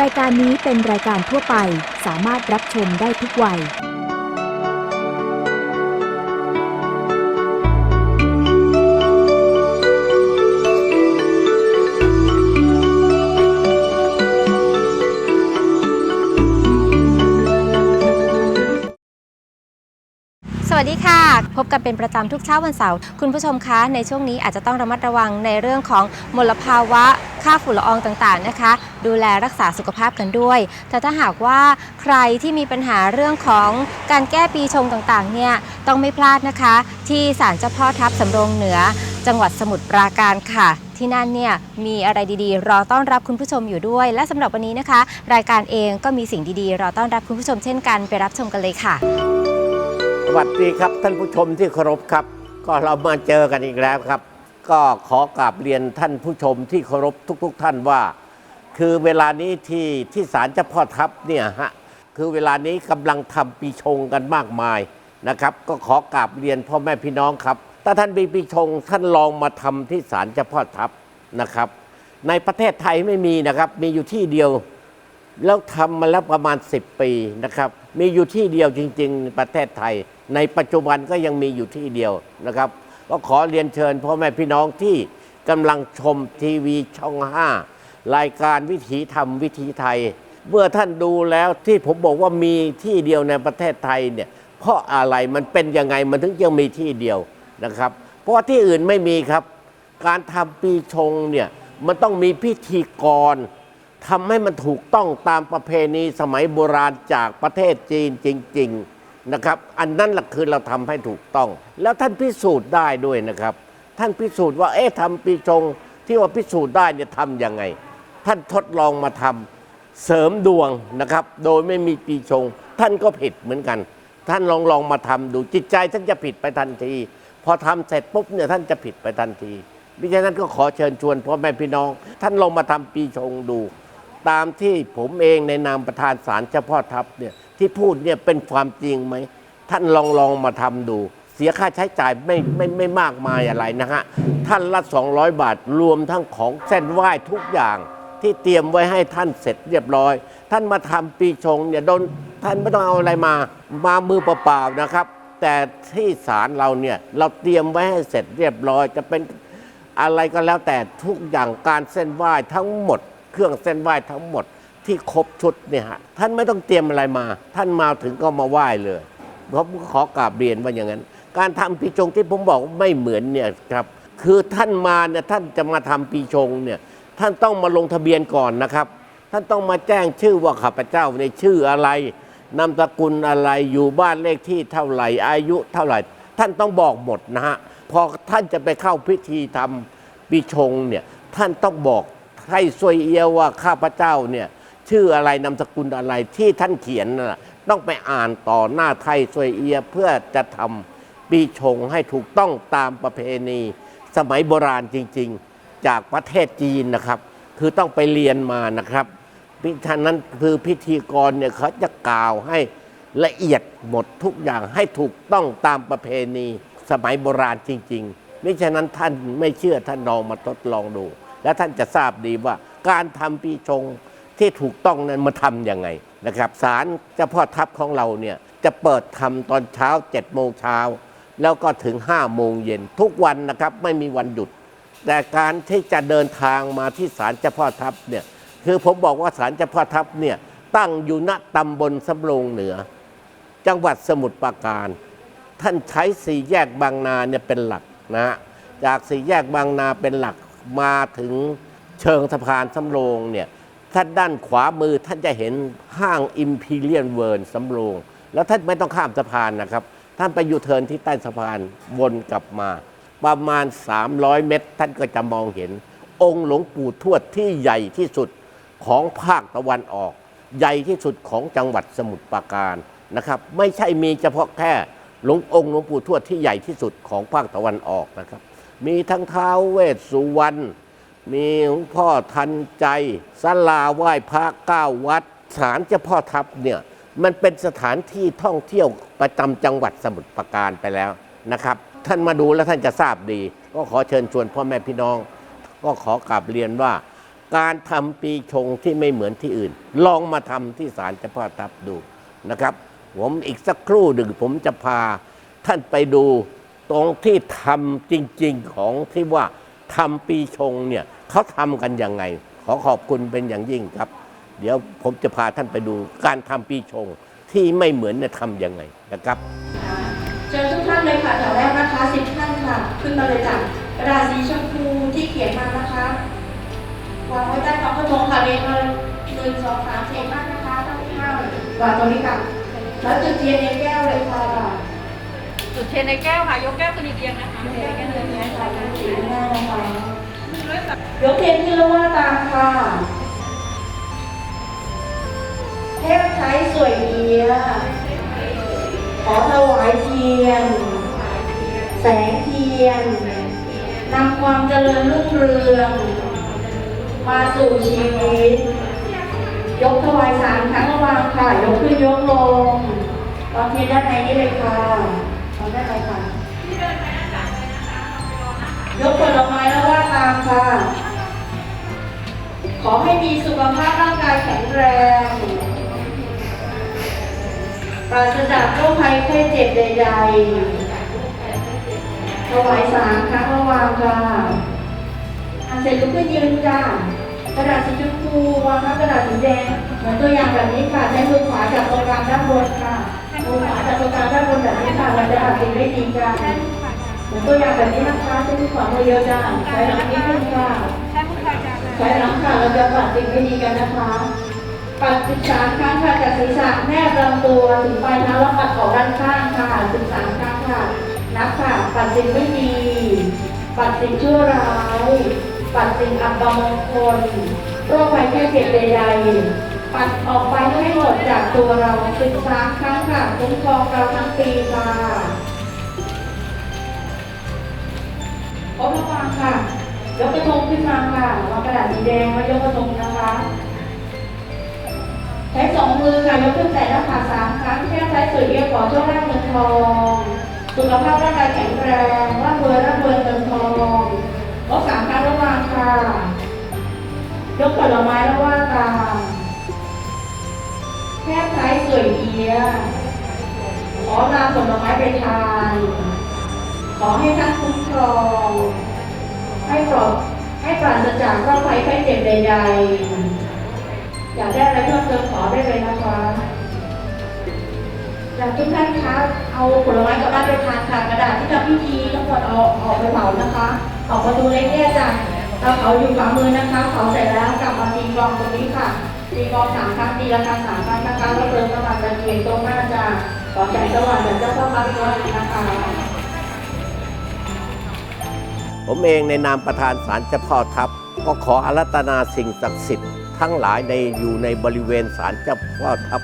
รายการนี้เป็นรายการทั่วไปสามารถรับชมได้ทุกวัย สวัสดีค่ะ พบกันเป็นประจำทุกเช้าวันเสาร์คุณผู้ชมคะในช่วงนี้อาจจะต้องระมัดระวังในเรื่องของมลภาวะค่าฝุ่นละอองต่างๆนะคะ ดูแลรักษาสุขภาพกันด้วย แต่ถ้าหากว่าใครที่มีปัญหาเรื่องของการแก้ปีชงต่างๆเนี่ยต้องไม่พลาดนะคะ ที่ศาลเจ้าพ่อทับสำโรงเหนือ จังหวัดสมุทรปราการค่ะ ที่นั่นเนี่ยมีอะไรดีๆ รอต้อนรับคุณผู้ชมอยู่ด้วย และสำหรับวันนี้นะคะ รายการเองก็มีสิ่งดีๆ รอต้อนรับคุณผู้ชมเช่นกันไปรับชมกันเลยค่ะสวัสดีครับท่านผู้ชมที่เคารพครับ ก็เรามาเจอกันอีกแล้วครับ ก็ขอกราบเรียนท่านผู้ชมที่เคารพทุก ๆ ท่านว่า คือเวลานี้ที่ที่ศาลเจ้าพ่อทัพเนี่ยฮะคือเวลานี้กำลังทำปีชงกันมากมายนะครับ ก็ขอกราบเรียนพ่อแม่พี่น้องครับ ถ้าท่านมีปีชงท่านลองมาทำที่ศาลเจ้าพ่อทัพนะครับ ในประเทศไทยไม่มีนะครับ มีอยู่ที่เดียว แล้วทำมาแล้วประมาณ 10 ปีนะครับ มีอยู่ที่เดียวจริง ๆ ประเทศไทย ในปัจจุบันก็ยังมีอยู่ที่เดียวนะครับก็ขอเรียนเชิญพ่อแม่พี่น้องที่กำลังชมทีวีช่อง 5 รายการวิถีธรรมวิถีไทย เมื่อท่านดูแล้วที่ผมบอกว่ามีที่เดียวในประเทศไทยเนี่ยเพราะอะไรมันเป็นยังไงมันถึงยังมีที่เดียวนะครับ เพราะว่าที่อื่นไม่มีครับ การทำปีชงเนี่ยมันต้องมีพิธีกรทำให้มันถูกต้องตามประเพณีสมัยโบราณจากประเทศจีนจริง ๆนะครับ อันนั้นหละคือเราทำให้ถูกต้อง แล้วท่านพิสูจน์ได้ด้วยนะครับ ท่านพิสูจน์ว่าเอ๊ะทำปีชงที่ว่าพิสูจน์ได้เนี่ยทำยังไง ท่านทดลองมาทำเสริมดวงนะครับ โดยไม่มีปีชง ท่านก็ผิดเหมือนกัน ท่านลองลองมาทำดูจิตใจท่านจะผิดไปทันที พอทำเสร็จปุ๊บเนี่ยท่านจะผิดไปทันทีดิฉันก็ขอเชิญชวนพ่อแม่พี่น้อง ท่านลองมาทำปีชงดู ตามที่ผมเองในนามประธานศาลเจ้าพ่อทัพเนี่ยที่พูดเนี่ยเป็นความจริงไหมท่านลองลองมาทำดู เสียค่าใช้จ่ายไม่ไม่ไม่มากมายอะไรนะฮะ ท่านละ 200 บาทรวมทั้งของเส้นไหว้ทุกอย่าง ที่เตรียมไว้ให้ท่านเสร็จเรียบร้อย ท่านมาทำปีชงเนี่ยโดนท่านไม่ต้องเอาอะไรมามามือเปล่าๆนะครับ แต่ที่ศาลเราเนี่ยเราเตรียมไว้ให้เสร็จเรียบร้อย จะเป็นอะไรก็แล้วแต่ทุกอย่างการเส้นไหว้ทั้งหมด เครื่องเส้นไหว้ทั้งหมดที่ครบชุดเนี่ยฮะท่านไม่ต้องเตรียมอะไรมา ท่านมาถึงก็มาไหว้เลยผมขอกราบเรียนว่าอย่างนั้น การทำปีชงที่ผมบอกไม่เหมือนเนี่ยครับคือท่านมาเนี่ยท่านจะมาทำปีชงเนี่ย ท่านต้องมาลงทะเบียนก่อนนะครับ ท่านต้องมาแจ้งชื่อว่าข้าพเจ้าในชื่ออะไรนามสกุลอะไรอยู่บ้านเลขที่เท่าไหร่อายุเท่าไหร่ ท่านต้องบอกหมดนะฮะพอท่านจะไปเข้าพิธีทำปีชงเนี่ยท่านต้องบอกให้ซวยเอียวว่าข้าพเจ้าเนี่ยชื่ออะไรนามสกุลอะไรที่ท่านเขียนน่ะต้องไปอ่านต่อหน้าไทยซวยเอียเพื่อจะทำปีชงให้ถูกต้องตามประเพณี สมัยโบราณจริง ๆ จากประเทศจีนนะครับ คือต้องไปเรียนมานะครับพิธีนั้นคือพิธีกรเนี่ยเขาจะกล่าวให้ละเอียดหมดทุกอย่างให้ถูกต้องตามประเพณีสมัยโบราณจริงๆมิฉะนั้นท่านไม่เชื่อท่านลองมาทดลองดู แล้วท่านจะทราบดีว่าการทำปีชงที่ถูกต้องนั้นมาทำยังไงนะครับศาลเจ้าพ่อทัพของเราเนี่ยจะเปิดทำตอนเช้า7จ็ดโมงเช้าแล้วก็ถึง5้าโมงเย็นทุกวันนะครับไม่มีวันหยุด แต่การที่จะเดินทางมาที่ศาลเจ้าพ่อทัพเนี่ยคือผมบอกว่าศาลเจ้าพ่อทัพเนี่ยตั้งอยู่ณตำบลสำโรงเหนือ จังหวัดสมุทรปราการ ท่านใช้สี่แยกบางนาเนี่ยเป็นหลักนะฮะจากสี่แยกบางนาเป็นหลักมาถึงเชิงสะพานสำโรงเนี่ยท่านด้านขวามือท่านจะเห็นห้างอิมพีเรียนเวิร์นสำโรง แล้วท่านไม่ต้องข้ามสะพานนะครับ ท่านไปยูเทิร์นที่ใต้สะพานวนกลับมา ประมาณ 300 เมตร ท่านก็จะมองเห็น องค์หลวงปู่ทวดที่ใหญ่ที่สุดของภาคตะวันออก ใหญ่ที่สุดของจังหวัดสมุทรปราการนะครับ ไม่ใช่มีเฉพาะแค่หลวงองค์หลวงปู่ทวดที่ใหญ่ที่สุดของภาคตะวันออกนะครับ มีทั้งเท้าวเวสสุวรรณมีหลวงพ่อทันใจศาลาไหว้พระเก้าวัดศาลเจ้าพ่อทัพเนี่ยมันเป็นสถานที่ท่องเที่ยวประจำจังหวัดสมุทรปราการไปแล้วนะครับ ท่านมาดูแล้วท่านจะทราบดี ก็ขอเชิญชวนพ่อแม่พี่น้อง ก็ขอกราบเรียนว่า การทำปีชงที่ไม่เหมือนที่อื่น ลองมาทำที่ศาลเจ้าพ่อทับดูนะครับ ผมอีกสักครู่หนึ่งผมจะพาท่านไปดูตรงที่ทำจริง ๆของที่ว่าทำปีชงเนี่ยเขาทำกันยังไง ขอขอบคุณเป็นอย่างยิ่งครับ เดี๋ยวผมจะพาท่านไปดูการทำปีชงที่ไม่เหมือนเนี่ยทำยังไงนะครับ ชิญทุกท่านเลยค่ะแถวแรกนะคะสิบท่านค่ะ ขึ้นมาเลยจ้ะกระดาษสีชมพูที่เขียนมานะคะวางไว้ใต้ท้องกระทงค่ะเรียงมาหนึ่งสองสามสี่ห้านะคะต้องห้าวางตรงนี้ค่ะแล้วจุดเทียนในแก้วเลยค่ะจุดเทียนในแก้วค่ะ ยกแก้วขึ้นอีกเรียงนะคะแก้วกันเลยนะคะสีหน้านะคะยกเทียนขึ้นแล้วว่าตามค่ะเทพใช้สวยเอีย ขอถวายเทียน แสงเทียนนำความเจริญรุ่งเรือง มาสู่ชีวิต ยกถวายสามครั้งระวางค่ะ ยกขึ้นยกลงตอนเทียนด้านในนี่เลยค่ะตอนด้านในค่ะยกผลไม้แล้วว่าตามค่ะ ขอให้มีสุขภาพร่างกายแข็งแรง ปราศจากโรคภัยไข้เจ็บใดๆถวายสามครั้งระวางค่ะอันเสร็จลุกขึ้นยืนจ้ากระดาษสีชมพูวางทับกระดาษสีแดงเหมือนตัวอย่างแบบนี้ค่ะใช้มือขวาจับตรงกลางด้านบนค่ะมือขวาจับตรงกลางด้านบนแบบนี้ค่ะเราจะตัดสินได้ดีกันเหมือนตัวอย่างแบบนี้นะคะใช้มือขวามือเดียวจ้าใช้หลังนิดนึงค่ะใช่ผู้ชายจ้าใช้หลังค่ะเราจะตัดสินได้ดีกันนะคะ ปัด13ครั้งค่ะจากศีรษะแนบลำตัวถึงปลายเท้าแล้วปัดออกด้านข้างค่ะ13ครั้งค่ะ นับค่ะ ปัดสิ่งไม่ดี ปัดสิ่งชั่วร้าย ปัดสิ่งอับมงคลโรคภัยแค่เจ็บใดๆปัดออกไปให้หมดจากตัวเรา13ครั้งค่ะคุ้มครองเราทั้งปีค่ะพบระวังค่ะ ยกกระทงขึ้นมาค่ะวางกระดาษสีแดงแล้ยกกระทงนะคะ ช้สองมือค่ะยกขึ้นแต่หน้าผากสามครั้งแค่ใช้สวยเอียขอโชคลาภเงินทองสุขภาพร่างกายแข็งแรงร่ำรวยร่ำรวยเงินทองยกสามครั้งระว่างค่ะ ยกผลไม้แล้วว่าตาแค่ใช้สวยเอียขอนำผลไม้ไปทานขอให้ท่านคุ้มครอง ให้ปลอดให้ปราศจากโรคภัยไข้เจ็บใด ๆ อยากได้อะไรเพิ่มเติมขอได้เลยนะคะอยากทุกท่านคะเอาผลไม้กลับบ้านไปทานค่ะกระดาษที่ทำพิธีทั้งหมดเอาออกไปเผานะคะออกประตูเล็กเนี่ยจ้ะเราเผาอยู่ฝ่ามือนะคะเผาเสร็จแล้วกลับมาตีกลองตรงนี้ค่ะตีกลองสามครั้งตีละครั้งสามครั้งนะคะแล้วเติมน้ำมันตะเกียงตรงหน้าจ้ะขอใจสว่างจากเจ้าพ่อพระพิฆเนศนะคะผมเองในนามประธานศาลเจ้าพ่อทัพ ก็ขออารัตนาสิ่งศักดิ์สิทธิ์ ทั้งหลายในอยู่ในบริเวณศาลเจ้าพ่อทัพ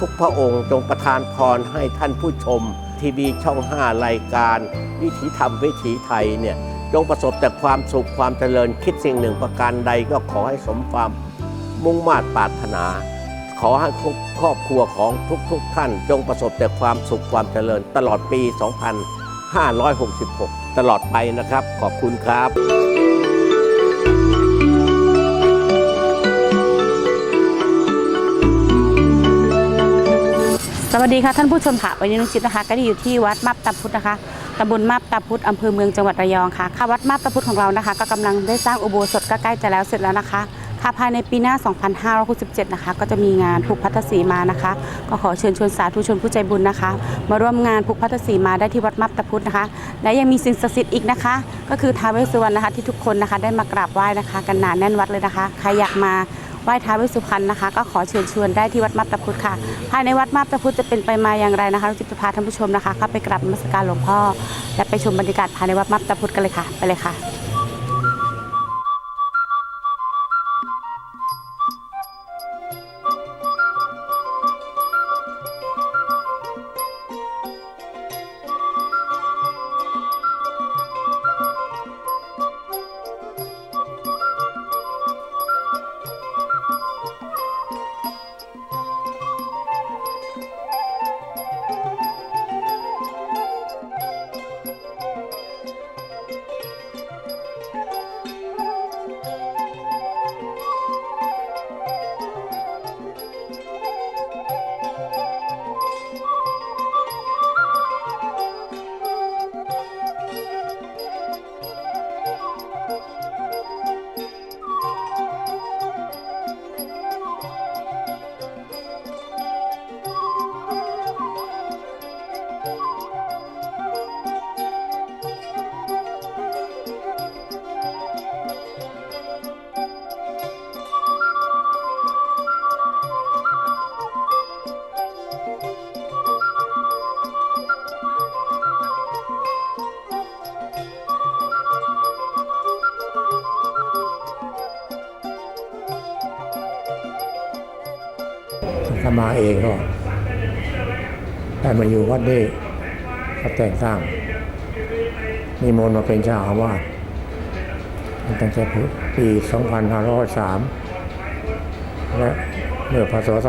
ทุกๆ พระองค์จงประทานพรให้ท่านผู้ชม ทีวีช่อง 5 รายการ วิถีธรรมวิถีไทยเนี่ยจงประสบแต่ความสุขความเจริญคิดสิ่งหนึ่งประการใดก็ขอให้สมความมุ่งมา่ปรารถนา ขอให้ครอบครัวของทุกๆท่าน จงประสบแต่ความสุขความเจริญตลอดปี 2566 ตลอดไปนะครับ ขอบคุณครับ สวัสดีค่ะท่านผู้ชมค่ะวันนี้น้องจิ๊บนะคะ ก็ได้อยู่ที่วัดมาบตาพุธนะคะตำบลมาบตาพุธอำเภอเมืองจังหวัดระยองค่ะค่ะวัดมาบตาพุธของเรานะคะ ก็กำลังได้สร้างอุโบสถก็ใกล้จะแล้วเสร็จแล้วนะคะค่ะภายในปีหน้า 2567 นะคะ ก็จะมีงานผูกพัทธสีมานะคะ ก็ขอเชิญชวนสาธุชนผู้ใจบุญนะคะ มาร่วมงานผูกพัทธสีมาได้ที่วัดมาบตาพุธนะคะ และยังมีสิ่งศักดิ์สิทธิ์อีกนะคะ ก็คือท้าวเวสสุวรรณนะคะที่ทุกคนนะคะได้มากราบไหว้นะคะ กันหนาแน่นวัดเลยนะคะ ใครอยากมา ไหว้ท้าวเวสสุพรรณนะคะ ก็ขอเชิญชวนได้ที่วัดมาบตาพุธค่ะ ภายในวัดมาบตาพุธจะเป็นไปมาอย่างไรนะคะเราจะพาท่านผู้ชมนะคะเข้าไปกราบนมัสการหลวงพ่อ และไปชมบรรยากาศภายในวัดมาบตาพุธกันเลยค่ะ ไปเลยค่ะ มาเองก็ได้มาอยู่วัดนี้ก็แต่งตั้งนิมนต์มาเป็นเจ้าอาวาสตั้งแต่ปี 2503 และเมื่อพศ2505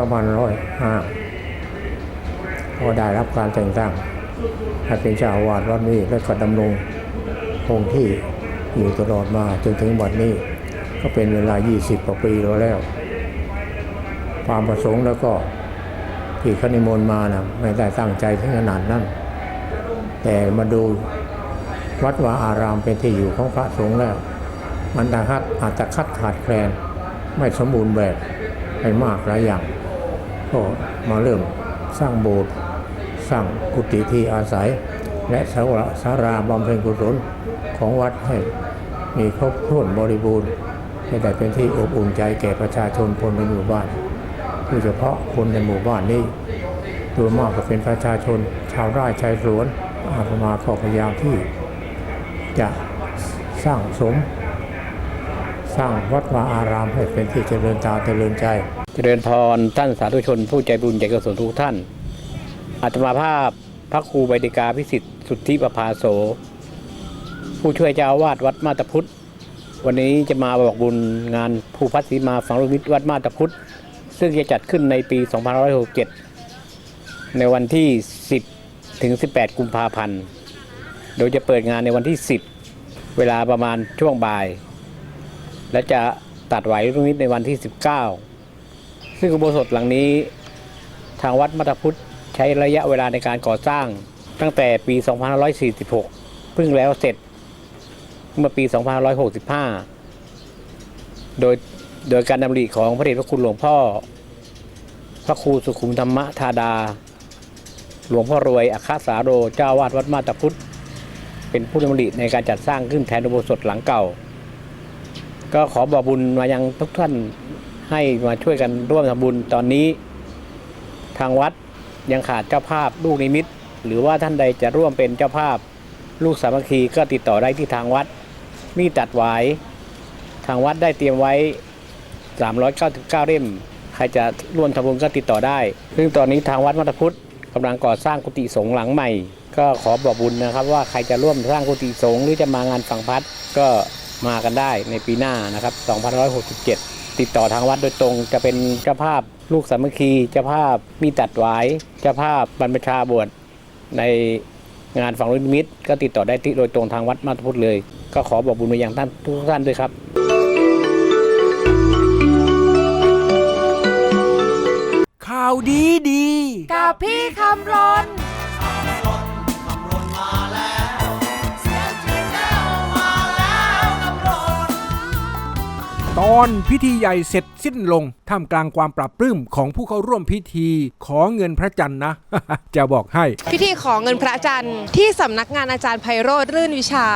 ก็ได้รับการแต่งตั้งให้เป็นเจ้าอาวาสวัดนี้และก็ดำรงคงที่อยู่ตลอดมาจนถึงบัดนี้ ก็เป็นเวลา 20 กว่าปีแล้ว ความประสงค์แล้วก็ ที่เขานิมนมานะไม่ได้ตั้งใจถึงขนาดนั้น แต่มาดูวัดวาอารามเป็นที่อยู่ของพระสงฆ์แล้ว มันอาจจะอาจจะคัดขาดแคลน ไม่สมบูรณ์แบบไปมากหลายอย่าง ก็มาเริ่มสร้างโบสถ์สร้างกุฏิที่อาศัย และสาราสาราบำเพ็ญกุศลของวัดให้มีครบถ้วนบริบูรณ์ให้ได้เป็นที่อบอุ่นใจแก่ประชาชนคนในหมู่บ้าน โดยเฉพาะคนในหมู่บ้านนี้ตัวมากก็เป็นประชาชน ชาวไร่ชายสวนอาตมาก็พยายามที่ จะสร้างสม สร้างวัดวาอารามให้เป็นที่เจริญตาเจริญใจ เจริญพรท่านสาธุชน ผู้ใจบุญใจกุศลทุกท่านอาตมาภาพพระครูใบดิกาพิสิทธิ์สุทธิประภาโส ผู้ช่วยเจ้าวาสวัดมาตาพุทธ วันนี้จะมาบอกบุญงานผู้พัฒสีมาฝังลูกนิมิตวัดมาตาพุทธ ซึ่งจะจัดขึ้นในปี 2567 ในวันที่ 10 ถึง 18 กุมภาพันธ์ โดยจะเปิดงานในวันที่ 10 เวลาประมาณช่วงบ่าย และจะตัดไหวลูกนิมิตในวันที่ 19 ซึ่งอุโบสถหลังนี้ทางวัดมัตพุทธใช้ระยะเวลาในการก่อสร้าง ตั้งแต่ปี 2546 เพิ่งแล้วเสร็จเมื่อปี 2565 โดย โดยการดำริของพระเดชพระคุณหลวงพ่อ พระครูสุขุมธรรมธาดา หลวงพ่อรวยอัคคสาโรเจ้าวาดวัดมาตาพุทธ เป็นผู้ดำริในการจัดสร้างขึ้นแทนอุโบสถหลังเก่า ก็ขอบอกบุญมายังทุกท่านให้มาช่วยกันร่วมทำบุญตอนนี้ ทางวัดยังขาดเจ้าภาพลูกนิมิต หรือว่าท่านใดจะร่วมเป็นเจ้าภาพลูกสามัคคีก็ติดต่อได้ที่ทางวัดมีตัดหวายทางวัดได้เตรียมไว้ 399 เล่ม ใครจะร่วมทำบุญก็ติดต่อได้ ซึ่งตอนนี้ทางวัดมัตพุทธกำลังก่อสร้างกุฏิสงฆ์หลังใหม่ ก็ขอบอกบุญนะครับ ว่าใครจะร่วมสร้างกุฏิสงฆ์หรือจะมางานฝังพัดก็มากันได้ในปีหน้านะครับ2567 ติดต่อทางวัดโดยตรงจะเป็นเจ้าภาพลูกสามัคคีเจ้าภาพมีตัดหวายเจ้าภาพบรรพชาบวชในงานฝังลูกนิมิตก็ติดต่อได้ที่โดยตรงทางวัดมาตพุทธเลย ก็ขอบอกบุญไปยังท่านทุกท่านด้วยครับ ข่าวดีดี กับพี่คำรนตอนพิธีใหญ่เสร็จสิ้นลง ท่ามกลางความปรับปลื้มของผู้เข้าร่วมพิธีขอเงินพระจันทร์นะ จะบอกให้ พิธีขอเงินพระจันทร์ที่สำนักงานอาจารย์ไพโรธรื่นวิชา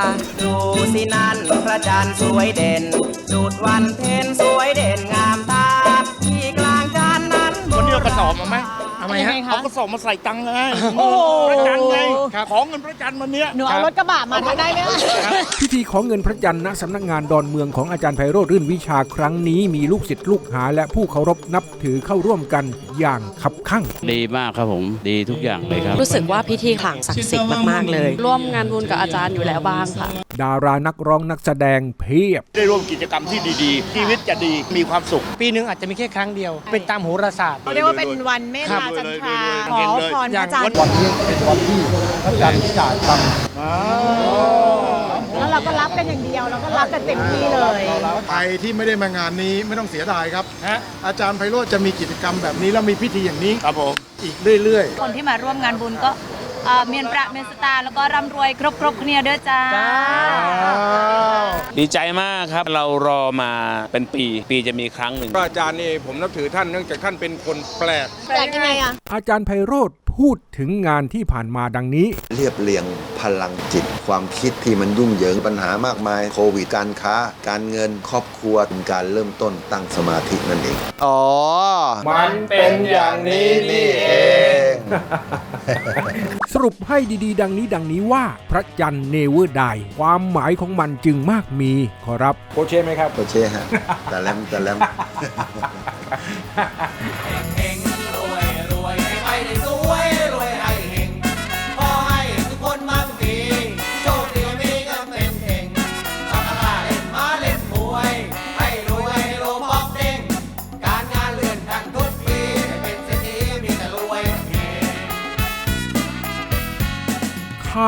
ดูสินั่นพระจันทร์สวยเด่นจุดวันเพ็ญสวยเด่นงามตา นั้นวันนี้เอากระสอบมาไหม ไมฮะ เอากระสอบมาใส่ตังค์ไงโอ้พระจันทร์ไงของเงินพระจันทร์วันเนี้ย หนูเอารถกระบะมาได้ไหมพิธีขอเงินพระจันทร์ณสำนักงานดอนเมืองของอาจารย์ไพโรธรื่นวิชาครั้งนี้มีลูกศิษย์ลูกหาและผู้เคารพนับถือเข้าร่วมกันอย่างขับคั่งดีมากครับผมดีทุกอย่างเลยครับ รู้สึกว่าพิธีขลังศักดิ์สิทธิ์มากๆเลย ร่วมงานบุญกับอาจารย์อยู่แล้วบ้างค่ะ ดารานักร้องนักแสดงเพียบ ได้ร่วมกิจกรรมที่ดีๆ ชีวิตจะดีมีความสุข ปีหนึ่งอาจจะมีแค่ครั้งเดียว เป็นตามโหราศาสตร์เรียกว่าเป็นวันเมตตาจันทราขอพรพระจันทร์วันนี้เป็นวันที่พระจันทร์จ่ายตังค์แล้วเราก็รับกันอย่างเดียวเราก็รับกันเต็มที่เลยใครที่ไม่ได้มางานนี้ไม่ต้องเสียดายครับ อาจารย์ไพโรธจะมีกิจกรรมแบบนี้แล้วมีพิธีอย่างนี้ครับผมอีกเรื่อย ๆ คนที่มาร่วมงานบุญก็ เอ่อเมียนประเมียนสตาร์แล้วก็ร่ำรวยครบครบๆเนี่ยเด้อจ้า ดีใจมากครับ เรารอมาเป็นปี ปีจะมีครั้งหนึ่ง พระอาจารย์นี่ผมนับถือท่านเนื่องจากท่านเป็นคนแปลก แปลกยังไงอะอาจารย์ไพโรธ พูดถึงงานที่ผ่านมาดังนี้ เรียบเรียงพลังจิต ความคิดที่มันยุ่งเหยิงปัญหามากมายโควิดการค้า การเงินครอบครัวเป็นการเริ่มต้นตั้งสมาธินั่นเองอ๋อ มันเป็นอย่างนี้นี่เอง สรุปให้ดีๆ ดังนี้ดังนี้ว่าพระจันทร์เนเวอร์ไดความหมายของมันจึงมากมีขอรับโคเชไหมครับโอเช่ฮะแต่แลมแต่แลม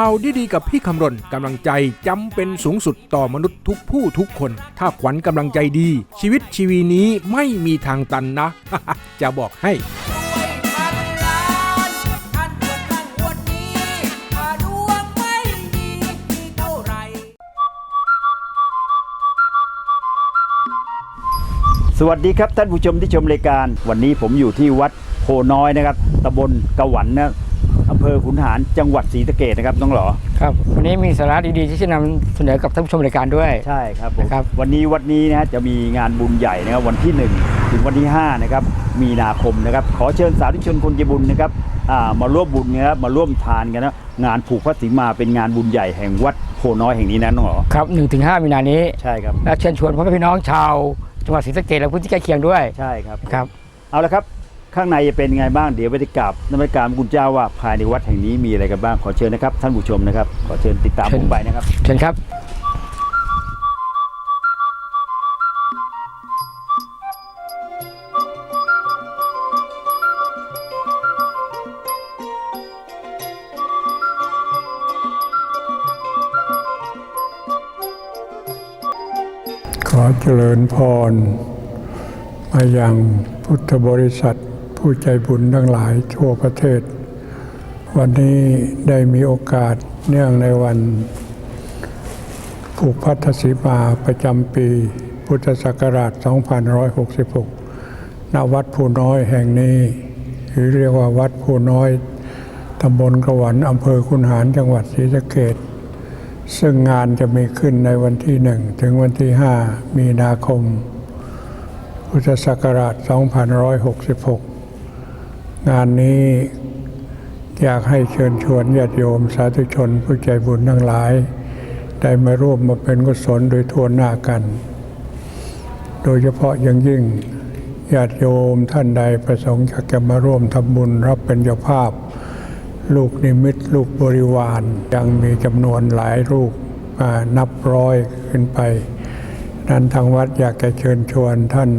าวดีๆกับพี่คำรณกำลังใจจำเป็นสูงสุดต่อมนุษย์ทุกผู้ทุกคน ถ้าขวัญกำลังใจดี ชีวิตชีวีนี้ไม่มีทางตันนะ จะบอกให้สวัสดีครับท่านผู้ชมที่ชมรายการ วันนี้ผมอยู่ที่วัดโพน้อยนะครับตำบลกะหวันนะ อำเภอขุนหารจังหวัดศรีสะเกดนะครับน้องหลอครับวันนี้มีสาระดีๆ ที่จะนำเสนอกับท่านผู้ชมรายการด้วย ใช่ครับผมครับ วันนี้วัดนี้นะฮะจะมีงานบุญใหญ่นะครับวันที่ 1 ถึงวันที่5นะครับมีนาคมนะครับ ขอเชิญสาธุชนคนใจบุญนะครับอ่ามาร่วมบุญนะครับมาร่วมทานกันนะงานผูกพระสิมาเป็นงานบุญใหญ่แห่งวัดโพน้อยแห่งนี้นะน้องหลอครับ1ถึง5มีนานี้ ใช่ครับและเชิญชวนพ่อแม่พี่น้องชาวจังหวัดศรีสะเกษและพื้นที่ใกล้เคียงด้วย ใช่ครับ ครับ เอาละครับ ข้างในจะเป็นไงบ้างเดี๋ยวไปกราบนมัสการพระคุณเจ้าว่าภายในวัดแห่งนี้มีอะไรกันบ้างขอเชิญนะครับ ท่านผู้ชมนะครับ ขอเชิญติดตามผมไปนะครับ เชิญครับขอเจริญพร มายังพุทธบริษัท ผู้ใจบุญทั้งหลายทั่วประเทศ วันนี้ได้มีโอกาสเนื่องในวัน ผูกพัทธสีมาประจำปี พุทธศักราช 2566 ณ วัดภูน้อยแห่งนี้ หรือเรียกว่าวัดภูน้อยตำบลกระหวันอำเภอคุนหารจังหวัดศรีสะเกษซึ่งงานจะมีขึ้นในวันที่1ถึงวันที่5มีนาคม พุทธศักราช 2566 งานนี้อยากให้เชิญชวนญาติโยมสาธุชนผู้ใจบุญทั้งหลาย ได้มาร่วมมาเป็นกุศลโดยทั่วหน้ากัน โดยเฉพาะอย่างยิ่งญาติโยมท่านใดประสงค์อยากจะมาร่วมทำบุญรับเป็นเจ้าภาพ ลูกนิมิตลูกบริวารยังมีจำนวนหลายลูกนับร้อยขึ้นไป นั้นทางวัดอยากจะเชิญชวนท่าน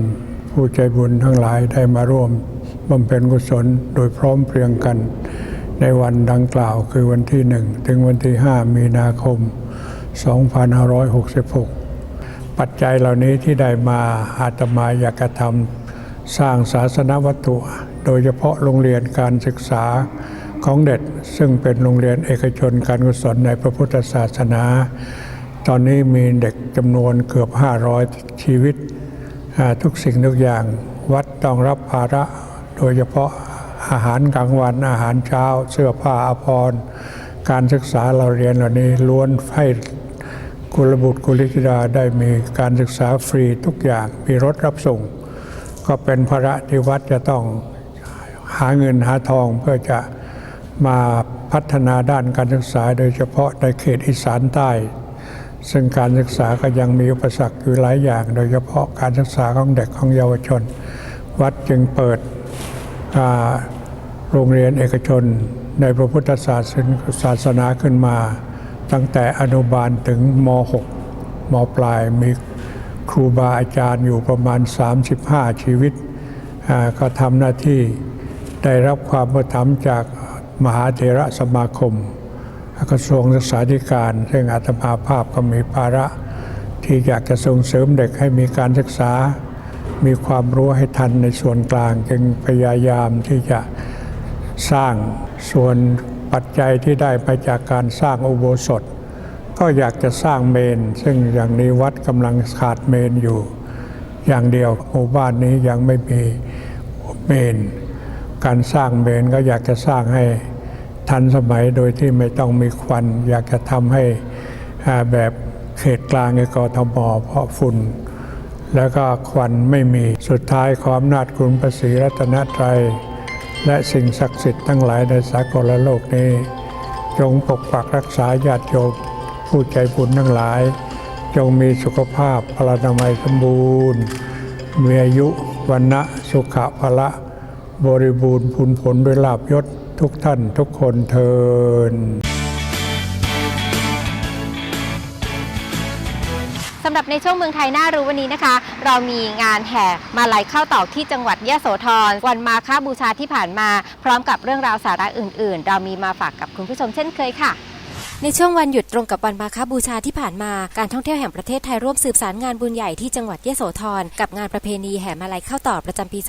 ผู้ใจบุญทั้งหลายได้มาร่วม บำเพ็ญกุศลโดยพร้อมเพรียงกัน ในวันดังกล่าวคือวันที่1ถึงวันที่ 5 มีนาคม 2566 ปัจจัยเหล่านี้ที่ได้มาอาตมาอยากจะทำสร้างศาสนวัตถุ โดยเฉพาะโรงเรียนการศึกษาของเด็กซึ่งเป็นโรงเรียนเอกชนการกุศลในพระพุทธศาสนา ตอนนี้มีเด็กจำนวนเกือบ 500 ชีวิต ทุกสิ่งทุกอย่างวัดต้องรับภาระ โดยเฉพาะอาหารกลางวันอาหารเช้า เสื้อผ้าอาภรณ์การศึกษาเราเรียนเหล่านี้ล้วนให้กุลบุตรกุลิธิดาได้มีการศึกษาฟรีทุกอย่างมีรถรับส่ง ก็เป็นภาระที่วัดจะต้องหาเงินหาทองเพื่อจะมาพัฒนาด้านการศึกษา โดยเฉพาะในเขตอีสานใต้ ซึ่งการศึกษาก็ยังมีอุปสรรคอยู่หลายอย่าง โดยเฉพาะการศึกษาของเด็กของเยาวชน วัดจึงเปิด อ่าโรงเรียนเอกชนในพระพุทธศาสนศาสนาขึ้นมา ตั้งแต่อนุบาลถึงม .6 มปลายมีครูบาอาจารย์อยู่ประมาณ 35 ชีวิตอ่าก็ทำหน้าที่ได้รับความประทับจากมหาเถระสมาคมกระทรวงศึกษาธิการ ซึ่งอาตมาภาพก็มีภาระที่อยากจะส่งเสริมเด็กให้มีการศึกษา มีความรู้ให้ทันในส่วนกลาง จึงพยายามที่จะสร้างส่วนปัจจัยที่ได้มาจากการสร้างอุโบสถ ก็อยากจะสร้างเมน ซึ่งอย่างนี้วัดกำลังขาดเมนอยู่ อย่างเดียวหมู่บ้านนี้ยังไม่มีเมน การสร้างเมนก็อยากจะสร้างให้ทันสมัยโดยที่ไม่ต้องมีควัน อยากจะทำให้แบบเขตกลางในกรทมเพราะฝุ่น แล้วก็ควันไม่มีสุดท้ายขออำนาจคุณพระศรีรัตนตรัย และสิ่งศักดิ์สิทธิ์ทั้งหลายในสากลโลกนี้ จงปกปักรักษาญาติโยมผู้ใจบุญทั้งหลาย จงมีสุขภาพพลานามัยสมบูรณ์มีอายุวันนะสุขะพละบริบูรณ์พูนผลด้วยลาบยศทุกท่านทุกคนเทิน สำหรับในช่วงเมืองไทยน่ารู้วันนี้นะคะ เรามีงานแห่มาลัยข้าวตอกที่จังหวัดยะโสธรวันมาค้าบูชาที่ผ่านมา พร้อมกับเรื่องราวสาระอื่น ๆ เรามีมาฝากกับคุณผู้ชมเช่นเคยค่ะ ในช่วงวันหยุดตรงกับวันมาฆบูชาที่ผ่านมาการท่องเที่ยวแห่งประเทศไทยร่วมสืบสารงานบุญใหญ่ที่จังหวัดยโสธรกับงานประเพณีแห่มาลัยเข้าต่อประจำปี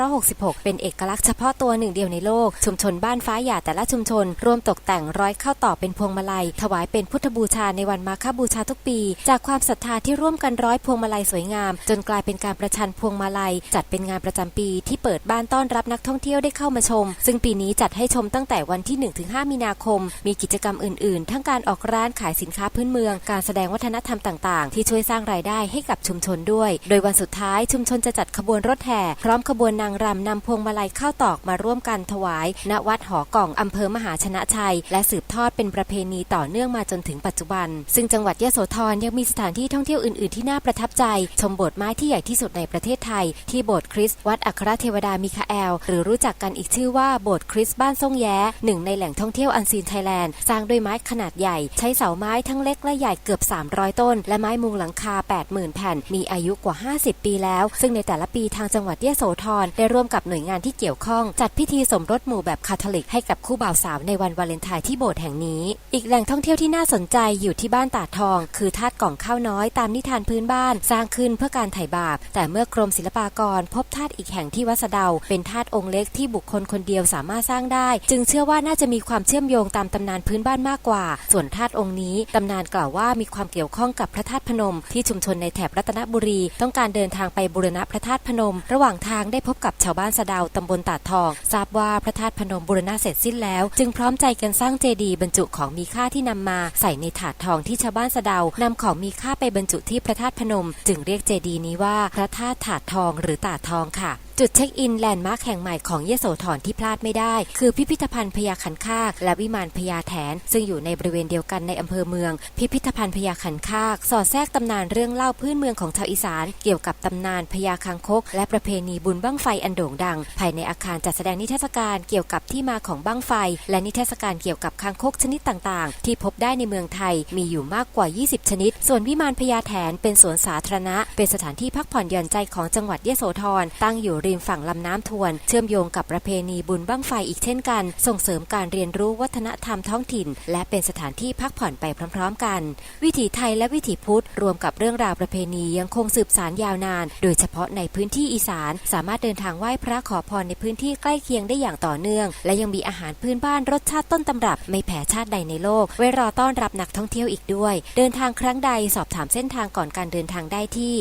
2566 เป็นเอกลักษณ์เฉพาะตัวหนึ่งเดียวในโลก ชุมชนบ้านฟ้าหยาแต่ละชุมชน ร่วมตกแต่งร้อยเข้าต่อเป็นพวงมาลัย ถวายเป็นพุทธบูชาในวันมาฆบูชาทุกปี จากความศรัทธาที่ร่วมกันร้อยพวงมาลัยสวยงาม จนกลายเป็นการประชันพวงมาลัย จัดเป็นงานประจำปีที่เปิดบ้านต้อนรับนักท่องเที่ยวได้เข้ามาชม ซึ่งปีนี้จัดให้ชมตั้งแต่วันที่ 1-5 มีนาคม มีกิจกรรมอื่น ๆทั้งการออกร้านขายสินค้าพื้นเมือง การแสดงวัฒนธรรมต่างๆ ที่ช่วยสร้างรายได้ให้กับชุมชนด้วย โดยวันสุดท้ายชุมชนจะจัดขบวนรถแห่พร้อมขบวนนางรำนำพวงมาลัยข้าวตอกมาร่วมกันถวาย ณวัดหอกล่องอำเภอมหาชนะชัย และสืบทอดเป็นประเพณีต่อเนื่องมาจนถึงปัจจุบัน ซึ่งจังหวัดยะโสธรยังมีสถานที่ท่องเที่ยวอื่น ๆ ที่น่าประทับใจ ชมโบสถ์ไม้ที่ใหญ่ที่สุดในประเทศไทย ที่โบสถ์คริสต์วัดอัครเทวดามิคาเอล หรือรู้จักกันอีกชื่อว่าโบสถ์คริสต์บ้านซ่งแย้หนึ่งในแหล่งท่องเที่ยวอันซีนไทยแลนด์สร้างด้วยไม้ขขนาดใหญ่ ใช้เสาไม้ทั้งเล็กและใหญ่เกือบ 300 ต้น และไม้มุงหลังคา 80,000 แผ่น มีอายุกว่า 50 ปีแล้ว ซึ่งในแต่ละปีทางจังหวัดยโสธรได้ร่วมกับหน่วยงานที่เกี่ยวข้อง จัดพิธีสมรสหมู่แบบคาทอลิกให้กับคู่บ่าวสาวในวันวาเลนไทน์ที่โบสถ์แห่งนี้ อีกแหล่งท่องเที่ยวที่น่าสนใจอยู่ที่บ้านตาทอง คือธาตุกล่องข้าวน้อยตามนิทานพื้นบ้าน สร้างขึ้นเพื่อการไถ่บาป แต่เมื่อกรมศิลปากร พบธาตุอีกแห่งที่วัดสเดา เป็นธาตุองค์เล็กที่บุคคลคนเดียวสามารถสร้างได้ จึงเชื่อว่าน่าจะมีความเชื่อมโยงตามตำนานพื้นบ้านมากกว่าส่วนธาตุองค์นี้ตำนานกล่าวว่ามีความเกี่ยวข้องกับพระธาตุพนม ที่ชุมชนในแถบรัตนบุรี ต้องการเดินทางไปบูรณะพระธาตุพนม ระหว่างทางได้พบกับชาวบ้านสะดาวตำบลตาดทอง ทราบว่าพระธาตุพนมบูรณะเสร็จสิ้นแล้ว จึงพร้อมใจกันสร้างเจดีย์บรรจุของมีค่าที่นำมาใส่ในถาดทองที่ชาวบ้านสะดาวนำของมีค่าไปบรรจุที่พระธาตุพนม จึงเรียกเจดีย์นี้ว่าพระธาตุถาดทองหรือตาดทองค่ะจุดเช็คอินแลนด์มาร์คแห่งใหม่ของเยโสธรที่พลาดไม่ได้ คือพิพิธภัณฑ์พญาขันคากและวิมานพญาแถน ซึ่งอยู่ในบริเวณเดียวกันในอำเภอเมือง พิพิธภัณฑ์พญาขันคากสอดแทรกตำนานเรื่องเล่าพื้นเมืองของชาวอีสาน เกี่ยวกับตำนานพญาคางคก และประเพณีบุญบั้งไฟอันโด่งดัง ภายในอาคารจัดแสดงนิทรรศการเกี่ยวกับที่มาของบั้งไฟ และนิทรรศการเกี่ยวกับคางคกชนิดต่างๆ ที่พบได้ในเมืองไทยมีอยู่มากกว่า 20 ชนิด ส่วนวิมานพญาแถนเป็นสวนสาธารณะ เป็นสถานที่พักผ่อนหย่อนใจของจังหวัดเยโสธรตั้งอยู่ริมฝั่งลำน้ำทวน เชื่อมโยงกับประเพณีบุญบั้งไฟอีกเช่นกัน ส่งเสริมการเรียนรู้วัฒนธรรมท้องถิ่น และเป็นสถานที่พักผ่อนไปพร้อม ๆ กัน วิถีไทยและวิถีพุทธ รวมกับเรื่องราวประเพณียังคงสืบสานยาวนาน โดยเฉพาะในพื้นที่อีสาน สามารถเดินทางไหว้พระขอพรในพื้นที่ใกล้เคียงได้อย่างต่อเนื่อง และยังมีอาหารพื้นบ้านรสชาติต้นตำรับ ไม่แพ้ชาติใดในโลก ไว้รอต้อนรับนักท่องเที่ยวอีกด้วย เดินทางครั้งใดสอบถามเส้นทางก่อนการเดินทางได้ที่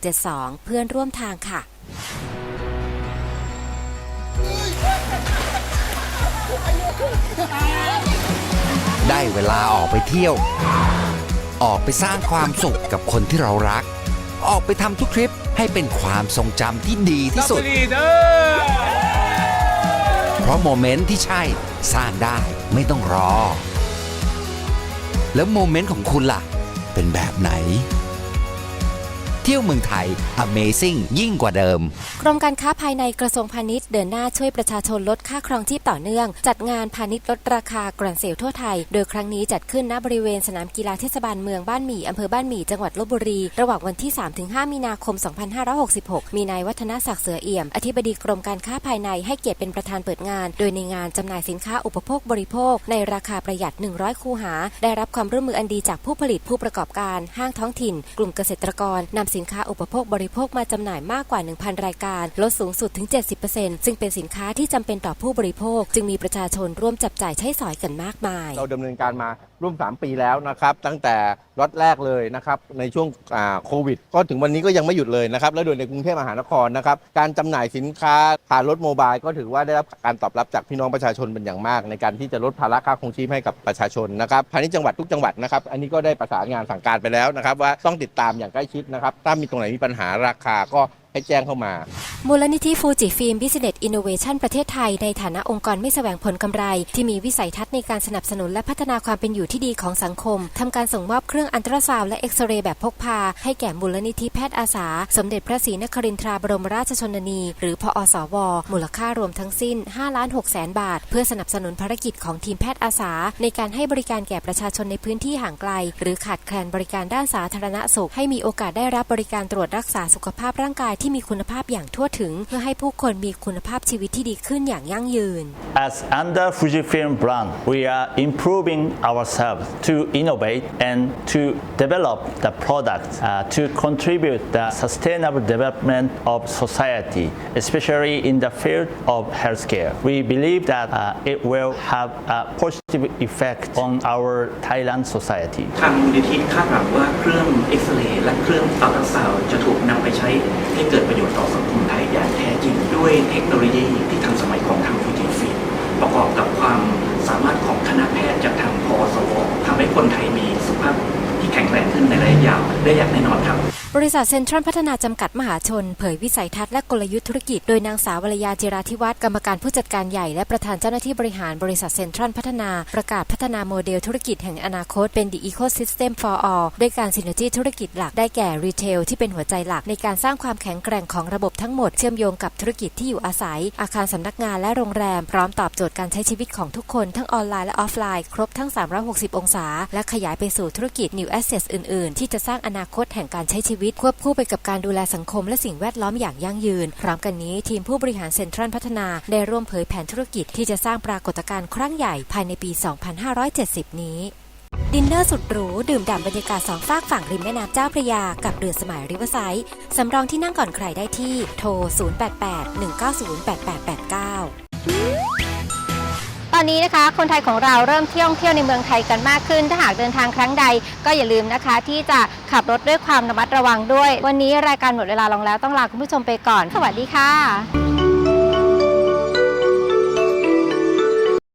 1672 เพื่อนร่วมทางค่ะ ได้เวลาออกไปเที่ยว ออกไปสร้างความสุขกับคนที่เรารัก ออกไปทำทุกทริปให้เป็นความทรงจำที่ดีที่สุด เพราะโมเมนต์ที่ใช่สร้างได้ไม่ต้องรอ แล้วโมเมนต์ของคุณล่ะ เป็นแบบไหน เที่ยวเมืองไทย Amazing ยิ่งกว่าเดิม กรมการค้าภายในกระทรวงพาณิชย์เดินหน้าช่วยประชาชนลดค่าครองชีพต่อเนื่อง จัดงานพาณิชย์ลดราคากรอนเซลทั่วไทย โดยครั้งนี้จัดขึ้นณบริเวณสนามกีฬาเทศบาลเมืองบ้านหมี่อำเภอบ้านหมี่จังหวัดลบบุรี ระหว่างวันที่ 3-5 มีนาคม 2566 มีนายวัฒนศักดิ์เสือเอี่ยม อธิบดีกรมการค้าภายในให้เกียรติเป็นประธานเปิดงาน โดยในงานจำหน่ายสินค้าอุปโภคบริโภค ในราคาประหยัด 100 คูหา ได้รับความร่วมมืออันดีจากผู้ผลิตผู้ประกอบการ ห้างท้องถิ่น กลุ่มเกษตรกรนำสินค้าอุปโภคบริโภคมาจำหน่ายมากกว่า 1,000 รายการ ลดสูงสุดถึง 70%ซึ่งเป็นสินค้าที่จำเป็นต่อผู้บริโภค จึงมีประชาชนร่วมจับจ่ายใช้สอยกันมากมาย เราดำเนินการมา ร่วม 3 ปีแล้วนะครับ ตั้งแต่ล็อตแรกเลยนะครับในช่วงโควิด ก็ถึงวันนี้ก็ยังไม่หยุดเลยนะครับ และโดยในกรุงเทพมหานครนะครับ การจำหน่ายสินค้าผ่านรถโมบายก็ถือว่าได้รับการตอบรับจากพี่น้องประชาชนเป็นอย่างมาก ในการที่จะลดภาระค่าครองชีพให้กับประชาชนนะครับภายในจังหวัดทุกจังหวัดนะครับ อันนี้ก็ได้ประสานงานสั่งการไปแล้วนะครับ ว่าต้องติดตามอย่างใกล้ชิดนะครับถ้ามีตรงไหนมีปัญหาราคาก็ ให้แจ้งเข้ามา มูลนิธิฟูจิฟิล์มบิสเนสอินโนเวชันประเทศไทย ในฐานะองค์กรไม่แสวงผลกำไร ที่มีวิสัยทัศน์ในการสนับสนุนและพัฒนาความเป็นอยู่ที่ดีของสังคมทำการส่งมอบเครื่องอันตราซาวและเอ็กซเรย์แบบพกพา ให้แก่มูลนิธิแพทย์อาสา สมเด็จพระศรีนครินทราบรมราชชนนี หรือพอสว มูลค่ารวมทั้งสิ้น5ล้าน6แสนบาท เพื่อสนับสนุนภารกิจของทีมแพทย์อาสา ในการให้บริการแก่ประชาชนในพื้นที่ห่างไกล หรือขาดแคลนบริการด้านสาธารณสุข ให้มีโอกาสได้รับบริการตรวจรักษาสุขภาพร่างกาย ที่มีคุณภาพอย่างทั่วถึง เพื่อให้ผู้คนมีคุณภาพชีวิตที่ดีขึ้นอย่างยั่งยืน As under Fujifilm brand, we are improving ourselves to innovate and to develop the product uh, to contribute the sustainable development of society, especially in the field of healthcare. We believe that uh, it will have a positive effect on our Thailand society. ทางมูลนิธิคาดหวังว่าเครื่องเอ็กซเรย์และเครื่องอัลตราซาวด์จะถูกนำไปใช้ให้เกิดประโยชน์ต่อสังคมไทยอย่างแท้จริง ด้วยเทคโนโลยีที่ทันสมัยของทางฟูจิฟิล์ประกอบกับความสามารถของคณะแพทย์จากทางพอสวทำให้คนไทยมีสุขภาพ แข็งแรงขึ้นในระยะยาวได้อย่างแน่นอนครับ บริษัทเซ็นทรัลพัฒนาจำกัดมหาชน เผยวิสัยทัศน์และกลยุทธ์ธุรกิจ โดยนางสาววรยาจิราธิวัฒน์กรรมการผู้จัดการใหญ่และประธานเจ้าหน้าที่บริหารบริษัทเซ็นทรัลพัฒนาประกาศพัฒนาโมเดลธุรกิจแห่งอนาคตเป็น The Ecosystem for All ด้วยการซินเนจีธุรกิจหลักได้แก่รีเทลที่เป็นหัวใจหลัก ในการสร้างความแข็งแกร่งของระบบทั้งหมดเชื่อมโยงกับธุรกิจที่อยู่อาศัย อาคารสำนักงานและโรงแรม พร้อมตอบโจทย์การใช้ชีวิตของทุกคนทั้งออนไลน์และออฟไลน์ ครบทั้ง 360 องศา และขยายไปสู่ธุรกิจ New Assets อื่น ๆ ที่จะสร้างอนาคตแห่งการใช้ชีวิต ควบคู่ไปกับการดูแลสังคมและสิ่งแวดล้อมอย่างยั่งยืน พร้อมกันนี้ทีมผู้บริหารเซ็นทรัลพัฒนาได้ร่วมเผยแผนธุรกิจที่จะสร้างปรากฏการณ์ครั้งใหญ่ภายในปี 2570 นี้ดินเนอร์สุดหรู ดื่มด่ำบรรยากาศสองฝากฝั่งริมแม่น้ำเจ้าพระยา กับเรือสมัยริเวอร์ไซด์สำรองที่นั่งก่อนใครได้ที่โทร 0881908889 ตอนนี้นะคะ คนไทยของเราเริ่มเที่ยวเที่ยวในเมืองไทยกันมากขึ้น ถ้าหากเดินทางครั้งใด ก็อย่าลืมนะคะ ที่จะขับรถด้วยความระมัดระวังด้วย วันนี้รายการหมดเวลาลงแล้วต้องลาคุณผู้ชมไปก่อน สวัสดีค่ะ